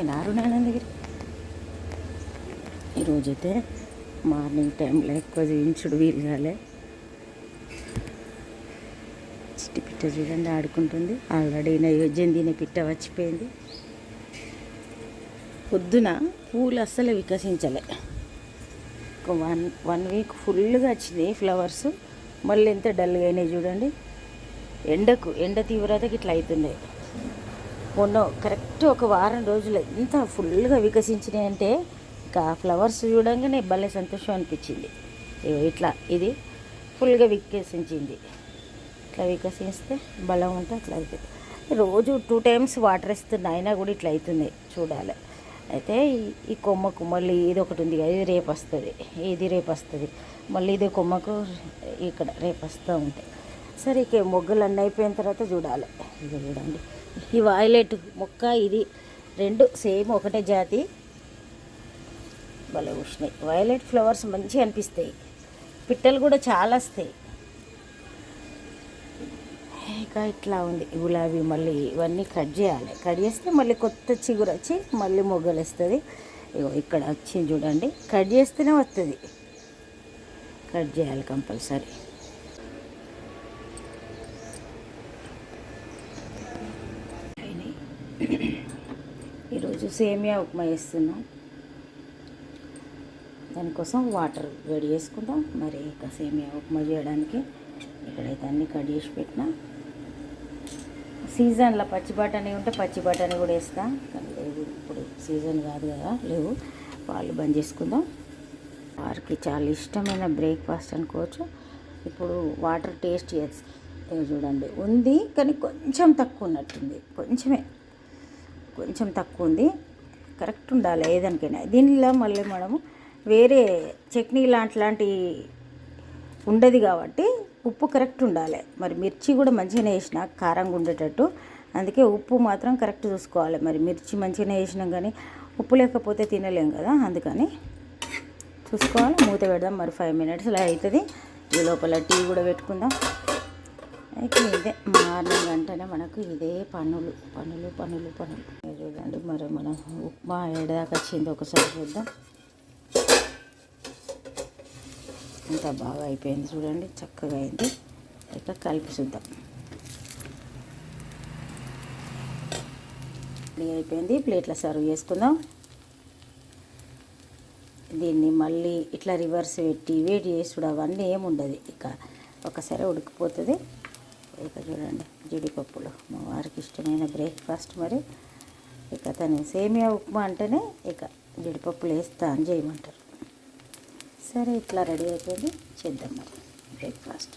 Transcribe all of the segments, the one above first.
నేను ఆరునాయన ఈరోజైతే మార్నింగ్ టైంలో ఎక్కువ చూపించుడు వీలు కాలే. చిట్టి పిట్ట చూడండి ఆడుకుంటుంది. ఆల్రెడీ నయోజ్యం తినే పిట్ట వచ్చిపోయింది పొద్దున పూలు అస్సలు వికసించలే. ఒక వన్ వన్ వీక్ ఫుల్గా వచ్చింది ఫ్లవర్స్. మళ్ళీ ఎంత డల్గా అయినాయి చూడండి. ఎండకు ఎండ తీవ్రతకి ఇట్లా అవుతున్నాయి. మొన్న కరెక్ట్ ఒక వారం రోజులు ఎంత ఫుల్గా వికసించినాయి అంటే ఇంకా ఫ్లవర్స్ చూడంగానే భలే సంతోషం అనిపించింది. ఇట్లా ఇది ఫుల్గా వికసించింది. ఇట్లా వికసిస్తే బలం ఉంటే అట్లా అవుతుంది రోజు టూ టైమ్స్ వాటర్ ఇస్తున్నా అయినా కూడా ఇట్లా అవుతుంది చూడాలి. అయితే ఈ- కొమ్మకు మళ్ళీ ఇది ఒకటి ఉంది అది ఇది రేపు వస్తుంది ఇది రేపు వస్తుంది మళ్ళీ ఇది కొమ్మకు ఇక్కడ రేపు వస్తూ ఉంటాయి సరే ఇక మొగ్గలు అన్నీ అయిపోయిన తర్వాత చూడాలి. ఇది చూడండి. ఈ వాయిలెట్ మొక్క ఇది రెండు సేమ్ ఒకటే జాతి. భలే ఉష్ణాయి వైలెట్ ఫ్లవర్స్ మంచిగా అనిపిస్తాయి. పిట్టలు కూడా చాలా వస్తాయి. ఇంకా ఇట్లా ఉంది. గులాబీ మళ్ళీ ఇవన్నీ కట్ చేయాలి. కట్ చేస్తే మళ్ళీ కొత్త చిగురు వచ్చి మళ్ళీ మొగ్గలు వస్తుంది. ఇగో ఇక్కడ వచ్చింది చూడండి. కట్ చేస్తేనే వస్తుంది. కట్ చేయాలి కంపల్సరీ ఈరోజు సేమియా ఉప్మా వేస్తున్నాం దానికోసం వాటర్ వేడి చేసుకుందాం. మరి ఇక సేమియా ఉప్మా చేయడానికి ఇక్కడైతే అన్ని కట్ చేసి పెట్టిన. సీజన్లో పచ్చి బఠానీ ఉంటే పచ్చి బఠానీ కూడా వేస్తా. కానీ లేవు ఇప్పుడు సీజన్ కాదు కదా లేవు. వాళ్ళు బంద్ చేసుకుందాం. వారికి చాలా ఇష్టమైన బ్రేక్ఫాస్ట్ అనుకోవచ్చు. ఇప్పుడు వాటర్ టేస్ట్ చేసి చూడండి ఉంది కానీ కొంచెం తక్కువ ఉన్నట్టుంది. కొంచెమే కొంచెం తక్కువ ఉంది. కరెక్ట్ ఉండాలి ఏదానికైనా. దీనిలో మళ్ళీ మనము వేరే చట్నీ లాంటి లాంటి ఉండదు కాబట్టి ఉప్పు కరెక్ట్ ఉండాలి. మరి మిర్చి కూడా మంచిగానే వేసిన కారంగా ఉండేటట్టు. అందుకే ఉప్పు మాత్రం కరెక్ట్ చూసుకోవాలి. మరి మిర్చి మంచిగానే వేసినాం కానీ ఉప్పు లేకపోతే తినలేం కదా అందుకని చూసుకోవాలి. మూత పెడదాం మరి ఫైవ్ మినిట్స్ ఇలా అవుతుంది. ఈ లోపల టీ కూడా పెట్టుకుందాం. అయితే ఇదే మార్నింగ్ అంటేనే మనకు ఇదే పనులు. పనులు పనులు పనులు. చూడండి మరి మనం ఉప్మా ఏడదాకా వచ్చింది ఒకసారి చూద్దాం. ఇంత బాగా అయిపోయింది చూడండి చక్కగా అయింది. ఇక కలిపి చూద్దాం. రెడీ అయిపోయింది ప్లేట్లో సర్వ్ చేసుకుందాం. దీన్ని మళ్ళీ ఇట్లా రివర్స్ పెట్టి వేడి చేసుడు అవన్నీ ఏముండదు. ఇక ఒకసారి ఉడికిపోతుంది. ఇక చూడండి జీడిపప్పులు. మా వారికి ఇష్టమైన బ్రేక్ఫాస్ట్ మరి. ఇక తను సేమియా ఉప్మా అంటేనే ఇక జీడిపప్పులు వేస్తా అని చేయమంటారు. సరే ఇట్లా రెడీ అయిపోయింది. చేద్దాం మరి బ్రేక్ఫాస్ట్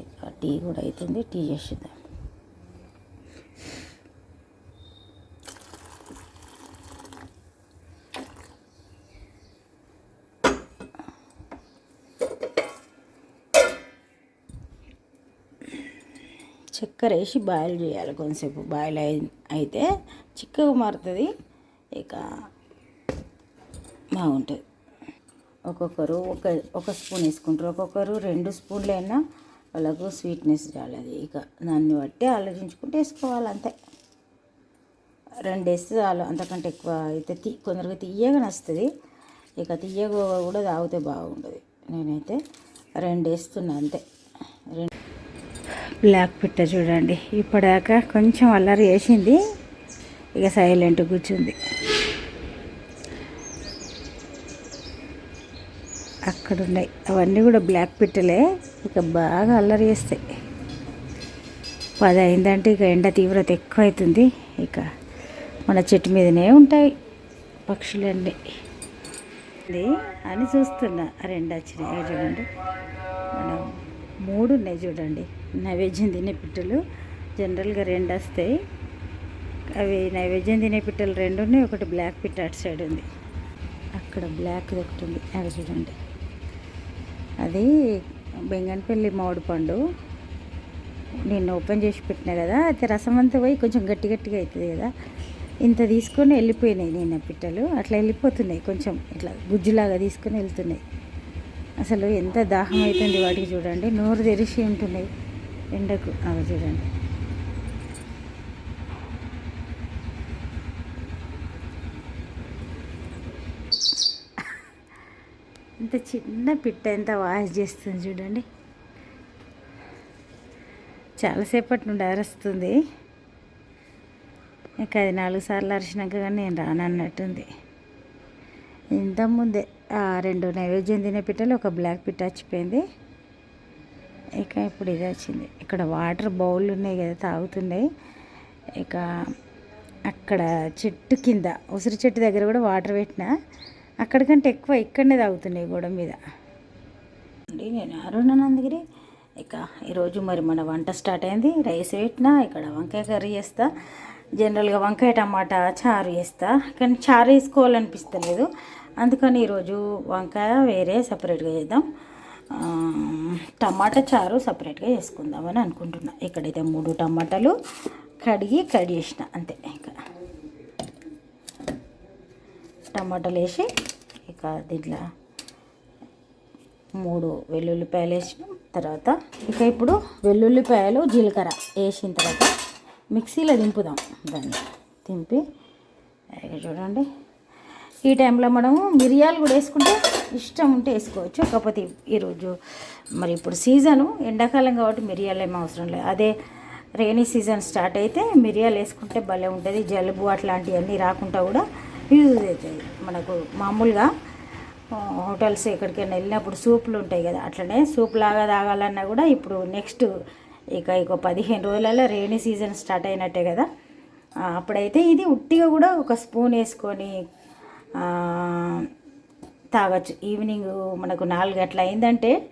ఇక టీ కూడా అవుతుంది టీ చేసేద్దాం. చక్కెర బాయిల్ చేయాలి కొంతసేపు. బాయిల్ అయి అయితే చిక్కగా మారుతుంది. ఇక బాగుంటుంది. ఒక్కొక్కరు ఒక ఒక స్పూన్ వేసుకుంటారు. ఒక్కొక్కరు రెండు స్పూన్లు అయినా వాళ్ళకు స్వీట్నెస్ చాలది ఇక దాన్ని బట్టి ఆలోచించుకుంటే వేసుకోవాలి అంతే. రెండు వేస్తే చాలు. అంతకంటే ఎక్కువ అయితే తీ కొందరికి తీయగా నచ్చుతుంది ఇక తీయగా కూడా తాగితే బాగుంటుంది. నేనైతే రెండు వేస్తున్నా అంతే. రెండు బ్లాక్ పిట్ట చూడండి. ఇప్పటిదాకా కొంచెం అల్లరి వేసింది ఇక సైలెంట్ కూర్చుంది. అక్కడ ఉన్నాయి అవన్నీ కూడా బ్లాక్ పిట్టలే. ఇక బాగా అల్లరి చేస్తాయి. పది అయిందంటే ఇక ఎండ తీవ్రత ఎక్కువ అవుతుంది ఇక మన చెట్టు మీదనే ఉంటాయి పక్షులన్నీ. అని చూస్తున్నా. రెండు వచ్చినాయి. చూడండి. మనం మూడు ఉన్నాయి చూడండి నైవేద్యం తినే పిట్టలు జనరల్గా రెండు వస్తాయి అవి నైవేద్యం తినే పిట్టలు రెండు ఉన్నాయి ఒకటి బ్లాక్ పిట్ట అటు సైడ్ ఉంది. అక్కడ బ్లాక్ ఒకటి ఉంది. అది చూడండి. అది బెంగన్పల్లి మామిడి పండు. నేను ఓపెన్ చేసి పెట్టినా కదా అయితే రసం అంతా పోయి కొంచెం గట్టి గట్టిగా అవుతుంది కదా. ఇంత తీసుకొని వెళ్ళిపోయినాయి నేను పిట్టలు. అట్లా వెళ్ళిపోతున్నాయి కొంచెం. ఇట్లా గుజ్జులాగా తీసుకొని వెళ్తున్నాయి. అసలు ఎంత దాహం అవుతుంది వాటికి చూడండి. నోరు తెరిచి ఉంటున్నాయి. ఎండకు. అవి చూడండి. ఇంత చిన్న పిట్ట ఎంత వాయిస్ చేస్తుంది చూడండి. చాలాసేపటి నుండి అరుస్తుంది ఇంకా అది నాలుగు సార్లు అరిచినాక కానీ నేను రానన్నట్టుంది. ఇంతకుముందే ముందే రెండు నైవేద్యం తినే పిట్టలు ఒక బ్లాక్ పిట్ట వచ్చిపోయింది ఇక ఇప్పుడు ఇది వచ్చింది. ఇక్కడ వాటర్ బౌల్ ఉన్నాయి కదా తాగుతున్నాయి. ఇక అక్కడ చెట్టు కింద ఉసిరి చెట్టు దగ్గర కూడా వాటర్ పెట్టిన అక్కడికంటే ఎక్కువ ఇక్కడనే తాగుతున్నాయి గోడ మీద. అండి నేను అరుణానందగిరి ఇక ఈరోజు మరి మన వంట స్టార్ట్ అయింది. రైస్ పెట్టినా ఇక్కడ వంకాయ కర్రీ చేస్తా. జనరల్గా వంకాయ టమాటా చారు చేస్తా. కానీ చారు వేసుకోవాలనిపిస్తలేదు. అందుకని ఈరోజు వంకాయ వేరే సపరేట్గా చేద్దాం. టమాటా చారు సపరేట్గా చేసుకుందామని అనుకుంటున్నా. ఇక్కడైతే మూడు టమాటాలు కడిగి కట్ చేసిన అంతే ఇంకా. టమాటాలు వేసి ఇక దీంట్లో మూడు వెల్లుల్లిపాయలు వేసినాం. తర్వాత ఇక ఇప్పుడు వెల్లుల్లిపాయలు జీలకర్ర వేసిన తర్వాత మిక్సీలో దింపుదాం. దాన్ని దింపి చూడండి. ఈ టైంలో మనము మిరియాలు కూడా వేసుకుంటే ఇష్టం ఉంటే వేసుకోవచ్చు. కాకపోతే ఈరోజు మరి ఇప్పుడు సీజను ఎండాకాలం కాబట్టి మిరియాలు ఏం అవసరం లేదు. అదే రైనీ సీజన్ స్టార్ట్ అయితే మిరియాలు వేసుకుంటే భలే ఉంటుంది. జలుబు అట్లాంటివన్నీ రాకుండా కూడా యూజ్ అవుతుంది మనకు మామూలుగా హోటల్స్ ఎక్కడికైనా వెళ్ళినప్పుడు సూపులు ఉంటాయి కదా అట్లనే సూప్ లాగా తాగాలన్నా కూడా ఇప్పుడు నెక్స్ట్ ఇక ఇక పదిహేను రోజులలో రైనీ సీజన్ స్టార్ట్ అయినట్టే కదా. అప్పుడైతే ఇది ఉట్టిగా కూడా ఒక స్పూన్ వేసుకొని తాగొచ్చు. ఈవినింగ్ మనకు నాలుగు అట్లా అయిందంటే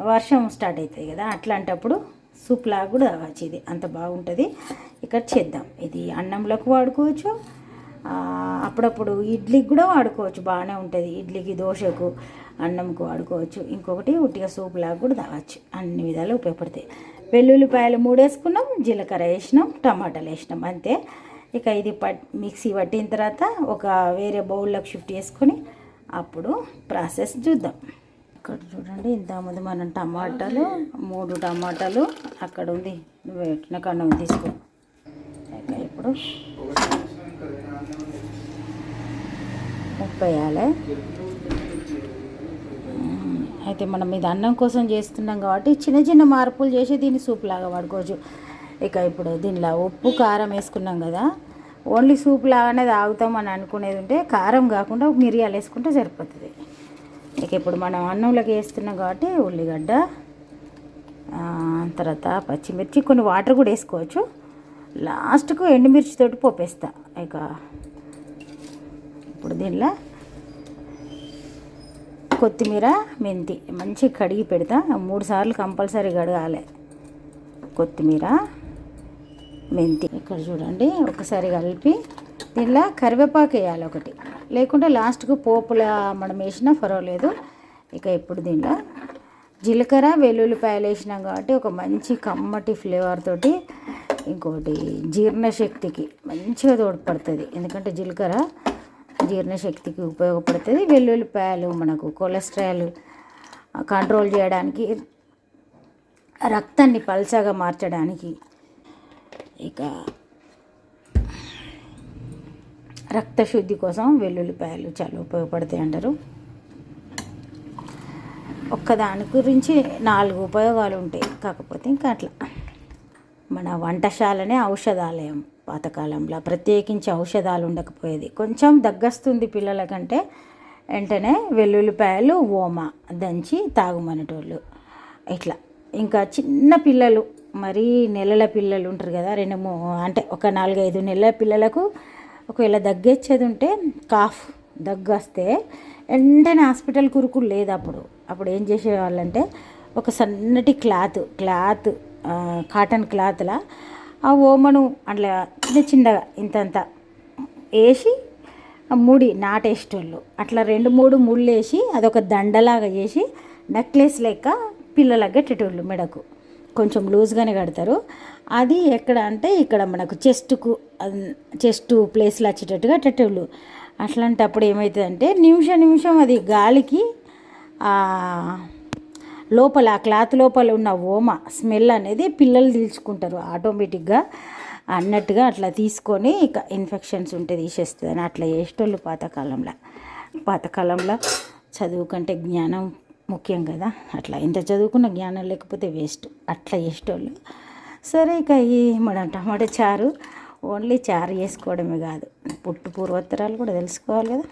వర్షం స్టార్ట్ అవుతుంది కదా అట్లాంటప్పుడు సూప్ లాగా కూడా తాగొచ్చు. ఇది అంత బాగుంటుంది. ఇక్కడ చేద్దాం. ఇది అన్నంలోకి వాడుకోవచ్చు. అప్పుడప్పుడు ఇడ్లీకి కూడా వాడుకోవచ్చు. బాగానే ఉంటుంది. ఇడ్లీకి దోశకు అన్నంకు వాడుకోవచ్చు. ఇంకొకటి ఉట్టిగా సూప్ లాగా కూడా తాగొచ్చు. అన్ని విధాలు ఉపయోగపడతాయి. వెల్లుల్లిపాయలు మూడు వేసుకున్నాం జీలకర్ర వేసినాం టమాటాలు వేసినాం. అంతే. ఇక ఇది పట్ మిక్సీ పట్టిన తర్వాత ఒక వేరే బౌల్లోకి షిఫ్ట్ చేసుకొని అప్పుడు ప్రాసెస్ చూద్దాం. ఇక్కడ చూడండి ఇంతకుముందు మనం టమాటాలు మూడు టమాటాలు అక్కడ ఉంది. నువ్వు పెట్టిన కన్నం తీసుకో. ఇక ఇప్పుడు ఉప్పు వేయాలి. అయితే మనం ఇది అన్నం కోసం చేస్తున్నాం కాబట్టి చిన్న చిన్న మార్పులు చేసి దీన్ని సూప్ లాగా వాడుకోవచ్చు. ఇక ఇప్పుడు దీనిలో ఉప్పు కారం వేసుకున్నాం కదా. ఓన్లీ సూప్ లాగానే తాగుతాం అని అనుకునేది ఉంటే కారం కాకుండా మిరియాలు వేసుకుంటే సరిపోతుంది. ఇక ఇప్పుడు మనం అన్నంలోకి వేస్తున్నాం కాబట్టి ఉల్లిగడ్డ తర్వాత పచ్చిమిర్చి కొన్ని వాటర్ కూడా వేసుకోవచ్చు. లాస్ట్కు ఎండుమిర్చి తోటి పోపేస్తా. ఇక ఇప్పుడు దీనిలో కొత్తిమీర మెంతి మంచిగా కడిగి పెడతా. మూడు సార్లు కంపల్సరీ కడగాలి. కొత్తిమీర మెంతి. ఇక్కడ చూడండి ఒకసారి కలిపి దీనిలో కరివేపాకు వేయాలి ఒకటి. లేకుంటే లాస్ట్కు పోపులా మనం వేసినా పర్వాలేదు. ఇక ఇప్పుడు దీనిలో జీలకర్ర వెల్లుల్లిపాయలు వేసినాం కాబట్టి ఒక మంచి కమ్మటి ఫ్లేవర్ తోటి ఇంకోటి జీర్ణశక్తికి మంచిగా తోడ్పడుతుంది. ఎందుకంటే జీలకర్ర జీర్ణశక్తికి ఉపయోగపడుతుంది. వెల్లుల్లిపాయలు మనకు కొలెస్ట్రాల్ కంట్రోల్ చేయడానికి రక్తాన్ని పల్చగా మార్చడానికి ఇక రక్తశుద్ధి కోసం వెల్లుల్లిపాయలు చాలా ఉపయోగపడతాయి అంటారు. ఒక్కదాని గురించి నాలుగు ఉపయోగాలు ఉంటాయి. కాకపోతే ఇంకా అట్లా. మన వంటశాలనే ఔషధాలయం పాతకాలంలో. ప్రత్యేకించి ఔషధాలు ఉండకపోయేది. కొంచెం దగ్గస్తుంది పిల్లలకంటే వెంటనే వెల్లుల్లిపాయలు ఓమ దంచి తాగుమనేటోళ్ళు. ఇట్లా. ఇంకా చిన్న పిల్లలు మరీ నెలల పిల్లలు ఉంటారు కదా రెండు మూ అంటే ఒక నాలుగైదు నెలల పిల్లలకు ఒకవేళ దగ్గేచ్చేది ఉంటే కాఫ్ దగ్గు వస్తే వెంటనే హాస్పిటల్ కురుకులు లేదు అప్పుడు. అప్పుడు ఏం చేసేవాళ్ళంటే ఒక సన్నటి క్లాత్ క్లాత్ కాటన్ క్లాత్లా ఆ ఓమను అట్లా చిన్న చిన్నగా ఇంతంత వేసి ముడి నాటేసేటోళ్ళు. అట్లా రెండు మూడు ముళ్ళు వేసి అదొక దండలాగా చేసి నెక్లెస్ లెక్క పిల్లలకి కట్టేటోళ్ళు మెడకు. కొంచెం లూజ్గానే కడతారు. అది ఎక్కడ అంటే ఇక్కడ మనకు చెస్ట్కు చెస్ట్ ప్లేస్లో వచ్చేటట్టుగా కట్టేటోళ్ళు అట్లాంటప్పుడు ఏమవుతుందంటే నిమిషం నిమిషం అది గాలికి లోపల ఆ క్లాత్ లోపల ఉన్న ఓమ స్మెల్ అనేది పిల్లలు తీల్చుకుంటారు ఆటోమేటిక్గా. అన్నట్టుగా అట్లా తీసుకొని ఇక ఇన్ఫెక్షన్స్ ఉంటే తీసేస్తుంది అని అట్లా చేసేటోళ్ళు పాతకాలంలో. పాతకాలంలో చదువు కంటే జ్ఞానం ముఖ్యం కదా. అట్లా ఇంత చదువుకున్న జ్ఞానం లేకపోతే వేస్ట్. అట్లా చేసేటోళ్ళు. సరే ఇక ఈ మన టమాటా చారు ఓన్లీ చారు చేసుకోవడమే కాదు. పుట్టు పూర్వోత్తరాలు కూడా తెలుసుకోవాలి కదా.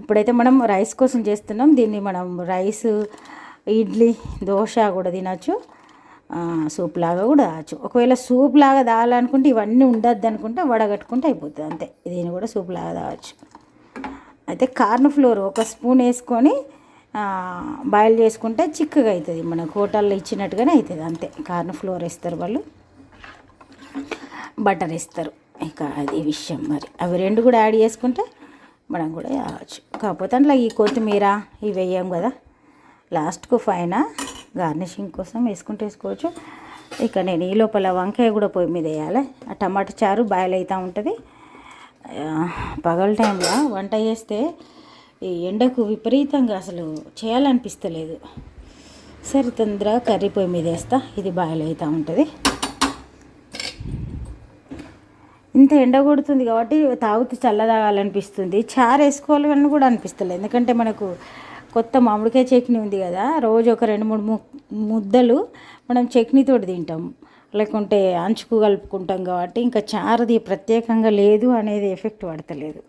ఇప్పుడైతే మనం రైస్ కోసం చేస్తున్నాం. దీన్ని మనం రైస్ ఇడ్లీ దోశ కూడా తినచ్చు. సూప్ లాగా కూడా తాగచ్చు ఒకవేళ సూప్ లాగా తాగాలనుకుంటే ఇవన్నీ ఉండద్దు అనుకుంటే వడగట్టుకుంటే అయిపోతుంది అంతే. దీన్ని కూడా సూప్ లాగా తాగచ్చు అయితే కార్న్ ఫ్లోర్ ఒక స్పూన్ వేసుకొని బాయిల్ చేసుకుంటే చిక్కగా అవుతుంది. మనకు హోటల్లో ఇచ్చినట్టుగానే అవుతుంది. అంతే. కార్న్ ఫ్లోర్ వేస్తారు వాళ్ళు. బటర్ వేస్తారు. ఇక అది విషయం మరి. అవి రెండు కూడా యాడ్ చేసుకుంటే మనం కూడా కావచ్చు కాకపోతే అందులో ఈ కొత్తిమీర ఇవి వేయం కదా. లాస్ట్కు పైన గార్నిషింగ్ కోసం వేసుకుంటే వేసుకోవచ్చు. ఇక నేను ఈ లోపల వంకాయ కూడా పొయ్యి మీద వేయాలి. ఆ టమాటా చారు బాయిల్ అవుతూ ఉంటుంది. పగల టైంలో వంట చేస్తే ఈ ఎండకు విపరీతంగా అసలు చేయాలనిపిస్తలేదు. సరే తొందరగా కర్రీ పొయ్యి మీద వేస్తా. ఇది బాయిల్ అవుతూ ఉంటుంది. ఇంత ఎండ కొడుతుంది కాబట్టి తాగుతూ చల్ల తాగాలనిపిస్తుంది చారు వేసుకోవాలని కూడా అనిపిస్తలేదు. ఎందుకంటే మనకు కొత్త మామిడికాయ చట్నీ ఉంది కదా రోజు ఒక రెండు మూడు ము ముద్దలు మనం చట్నీతోటి తింటాం. లేకుంటే అంచుకు కలుపుకుంటాం కాబట్టి ఇంకా చారుది ప్రత్యేకంగా లేదు అనేది ఎఫెక్ట్ పడతలేదు.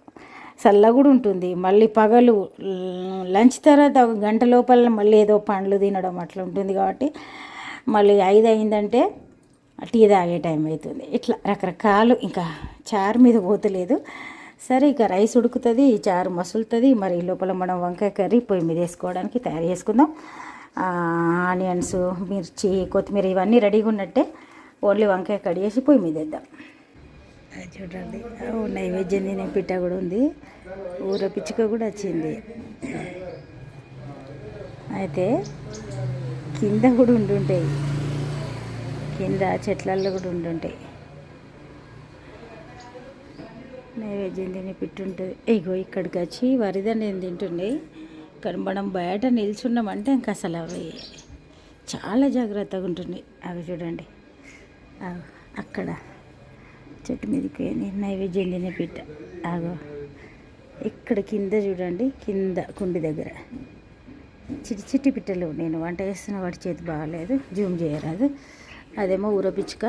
చల్ల కూడా ఉంటుంది మళ్ళీ పగలు లంచ్ తర్వాత ఒక గంట లోపల మళ్ళీ ఏదో పండ్లు తినడం అట్లా ఉంటుంది కాబట్టి మళ్ళీ ఐదు అయిందంటే టీ తాగే టైం అవుతుంది ఇట్లా రకరకాలు ఇంకా చారు మీద పోతలేదు. సరే ఇక రైస్ ఉడుకుతుంది చారు మసులుతుంది. మరి ఈ లోపల మనం వంకాయ కర్రీ పొయ్యి మీద వేసుకోవడానికి తయారు చేసుకుందాం. ఆనియన్స్ మిర్చి కొత్తిమీర ఇవన్నీ రెడీగా ఉన్నట్టే ఓన్లీ వంకాయ కడిగేసి పొయ్యి మీద వేద్దాం. చూడండి. నైవేద్యం తినే పిట్ట కూడా ఉంది. ఊర పిచ్చుక కూడా వచ్చింది. అయితే కింద కూడా ఉండుంటాయి. కింద చెట్లల్లో కూడా ఉండుంటాయి. నైవేద్యం తినే పిట్టు ఉంటుంది. ఇగో ఇక్కడికి వచ్చి వరిదని తింటుండే. ఇక్కడ మనం బయట నిల్చున్నామంటే ఇంకా అసలు అవి చాలా జాగ్రత్తగా ఉంటున్నాయి అవి చూడండి. అక్కడ చెట్టు మీదకి పోయింది నైవేద్యం తినే పిట్ట. ఆగో ఇక్కడ కింద చూడండి కింద కుండి దగ్గర. చిటి చిట్టి పిట్టలు నేను వంట చేస్తున్న వాటి చేతి బాగాలేదు జూమ్ చేయరాదు. అదేమో ఊరపిచ్చుక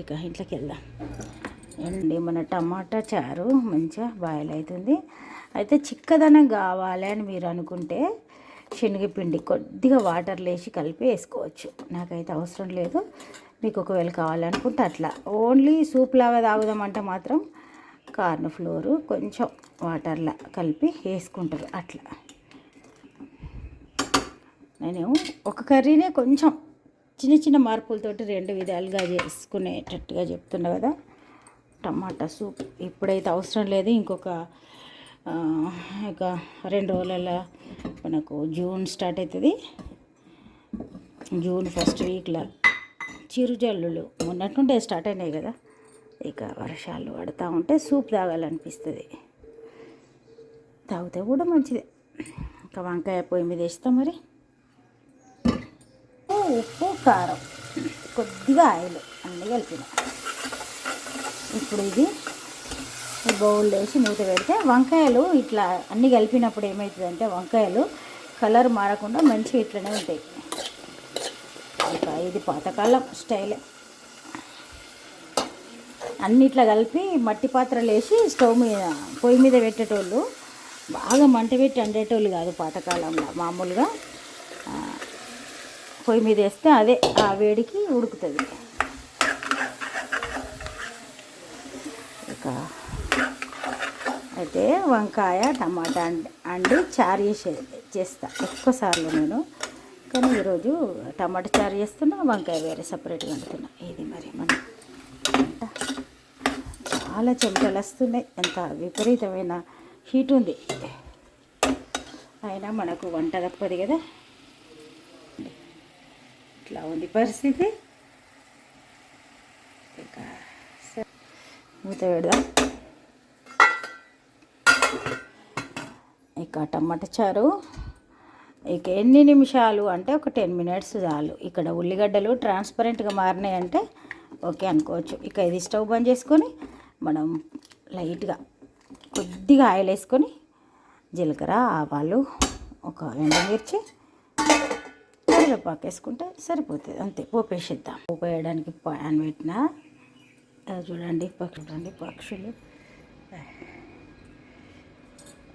ఇక ఇంట్లోకి వెళ్దాం. అండి మన టమాటా చారు మంచిగా బాయిల్ అవుతుంది. అయితే చిక్కదనం కావాలి అని మీరు అనుకుంటే శనగపిండి కొద్దిగా వాటర్ లేచి కలిపి వేసుకోవచ్చు. నాకైతే అవసరం లేదు. మీకు ఒకవేళ కావాలనుకుంటే అట్లా. ఓన్లీ సూప్ లాగా తాగుదామంటే మాత్రం కార్న్ ఫ్లోరు కొంచెం వాటర్లా కలిపి వేసుకుంటారు అట్లా. నేను ఒక కర్రీనే కొంచెం చిన్న చిన్న మార్పులతోటి రెండు విధాలుగా చేసుకునేటట్టుగా చెప్తున్నా కదా. టమాటా సూప్ ఇప్పుడైతే అవసరం లేదు ఇంకొక ఇక రెండు రోజులలో మనకు జూన్ స్టార్ట్ అవుతుంది జూన్ ఫస్ట్ వీక్లో చిరుజల్లులు మొన్నటి నుండే స్టార్ట్ అయినాయి కదా. ఇక వర్షాలు పడతా ఉంటే సూప్ తాగాలనిపిస్తుంది. తాగితే కూడా మంచిదే. ఇంకా వంకాయ పొయ్యి మీద వేస్తాం మరి. ఉప్పు కారం. కొద్దిగా ఆయిల్ అన్నీ కలిపిన. ఇప్పుడు ఇది బౌల్ బౌల్లో వేసి మూత పెడితే వంకాయలు ఇట్లా అన్నీ కలిపినప్పుడు ఏమవుతుందంటే వంకాయలు కలర్ మారకుండా మంచిగా ఇట్లనే ఉంటాయి. ఇది పాతకాలం స్టైలే. అన్నిట్లా కలిపి మట్టి పాత్రలు వేసి స్టవ్ మీద పొయ్యి మీద పెట్టేటోళ్ళు బాగా మంట పెట్టి అండేటోళ్ళు కాదు పాతకాలంలో మామూలుగా. పొయ్యి మీద వేస్తే అదే ఆ వేడికి ఉడుకుతుంది. ఇక అయితే వంకాయ టమాటా అండి అండి చారు చేసే చేస్తా. ఎక్కువసార్లు నేను కానీ ఈరోజు టమాటా చారు చేస్తున్నా వంకాయ వేరే సపరేట్గా వండుతున్నా. ఇది మరి మన చాలా చెమటలు వస్తున్నాయి. ఎంత విపరీతమైన హీట్ ఉంది. అయినా మనకు వంట తప్పదు కదా. ఇట్లా ఉంది పరిస్థితి. సరే, మూత పెడదాం. ఇక టమాటా చారు. ఇక ఎన్ని నిమిషాలు అంటే ఒక టెన్ మినిట్స్ చాలు. ఇక్కడ ఉల్లిగడ్డలు ట్రాన్స్పరెంట్గా మారినాయంటే ఓకే అనుకోవచ్చు. ఇక ఇది స్టవ్ బంద్ చేసుకొని మనం లైట్గా కొద్దిగా ఆయిల్ వేసుకొని జీలకర్ర ఆవాలు ఒక ఎండుమిర్చి కరివేపాకు వేసుకుంటే సరిపోతుంది. అంతే పోపు వేసేద్దాం పోపు వేయడానికి ప్యాన్ పెట్టిన అది చూడండి పక్షులు చూడండి పక్షులు.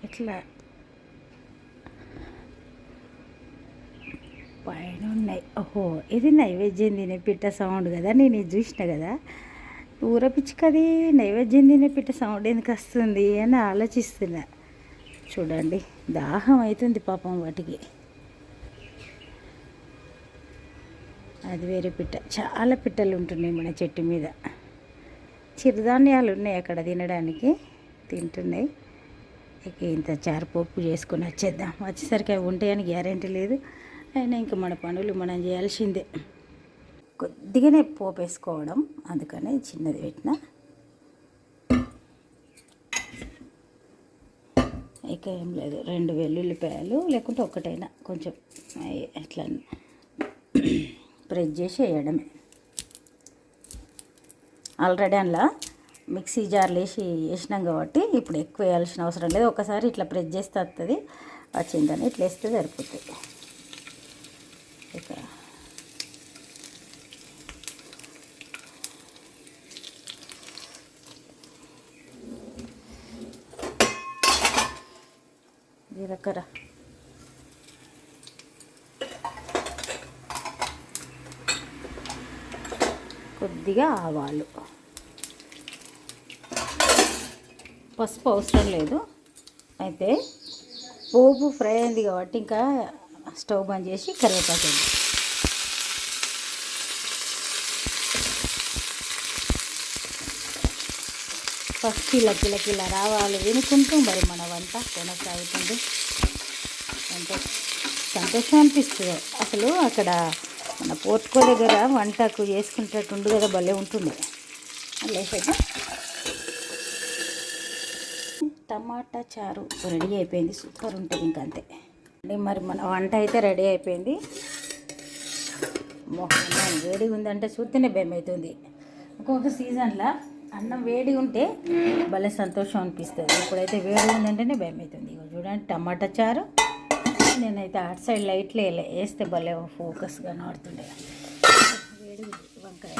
ఇట్లా పైన ఉన్నాయి. ఓహో ఇది నైవేద్యం తినే పిట్ట సౌండ్ కదా నేను ఇది చూసిన కదా. ఊర పిచ్చుకది నైవేద్యం తినే పిట్ట సౌండ్ ఎందుకు వస్తుంది అని ఆలోచిస్తున్నా. చూడండి దాహం అవుతుంది పాపం వాటికి. అది వేరే పిట్ట. చాలా పిట్టలు ఉంటున్నాయి మన చెట్టు మీద. చిరుధాన్యాలు ఉన్నాయి అక్కడ తినడానికి. తింటున్నాయి. ఇక ఇంత చారుపప్పు చేసుకొని వచ్చేద్దాం. వచ్చేసరికి అవి ఉంటాయని గ్యారంటీ లేదు. అయినా ఇంకా మన పనులు మనం చేయాల్సిందే. కొద్దిగానే పోపు వేసుకోవడం అందుకని చిన్నది పెట్టిన. ఇక ఏం లేదు రెండు వెల్లుల్లిపాయలు లేకుంటే ఒకటైనా కొంచెం అట్లా ఎట్లా ప్రెస్ చేసి వేయడమే. ఆల్రెడీ అందులో మిక్సీ జార్లు వేసి వేసినాం కాబట్టి ఇప్పుడు ఎక్కువ వేయాల్సిన అవసరం లేదు. ఒకసారి ఇట్లా ప్రెస్ చేస్తే వస్తుంది వచ్చిందని ఇట్లా వేస్తే సరిపోతుంది ఇక జీలకర్ర కొద్దిగా ఆవాలు. పసుపు అవసరం లేదు. అయితే పోపు ఫ్రై అయింది కాబట్టి ఇంకా స్టవ్ బంద్ చేసి కరివేపాకు వేద్దాం. ఫస్ట్ కిల కిల కిల రావాలి. వినుకుంటూ మరి మన వంట కొనసాగుతుంది. ఎంతో సంతోషం అనిపిస్తుంది. అసలు అక్కడ మన పోర్టుకో దగ్గర వంటకు వేసుకుంటే ఉండు కదా భలే ఉంటుంది. లేసేదా టమాటా చారు రెడీ అయిపోయింది. సూపర్ ఉంటుంది ఇంక అంతే. అంటే మరి మన వంట అయితే రెడీ అయిపోయింది. మొహం వేడిగా ఉందంటే చూస్తేనే భయం అవుతుంది ఒక్కొక్క సీజన్లో అన్నం వేడి ఉంటే భలే సంతోషం అనిపిస్తుంది. ఇప్పుడైతే వేడి ఉందంటేనే భయం అవుతుంది ఇగో చూడండి టమాటా చారు. నేనైతే అటు సైడ్ లైట్లు వేయలే వేస్తే భలే ఫోకస్గా నాడుతుండే వేడి వంకాయ.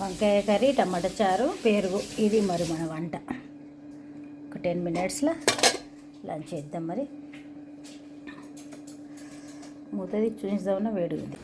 వంకాయ కర్రీ టమాటా చారు పెరుగు. ఇది మరి మన వంట. ఒక టెన్ మినిట్స్లో లంచ్ చేద్దాం మరి. మూతది చూసిద్దామన్నా వేడి ఉంది.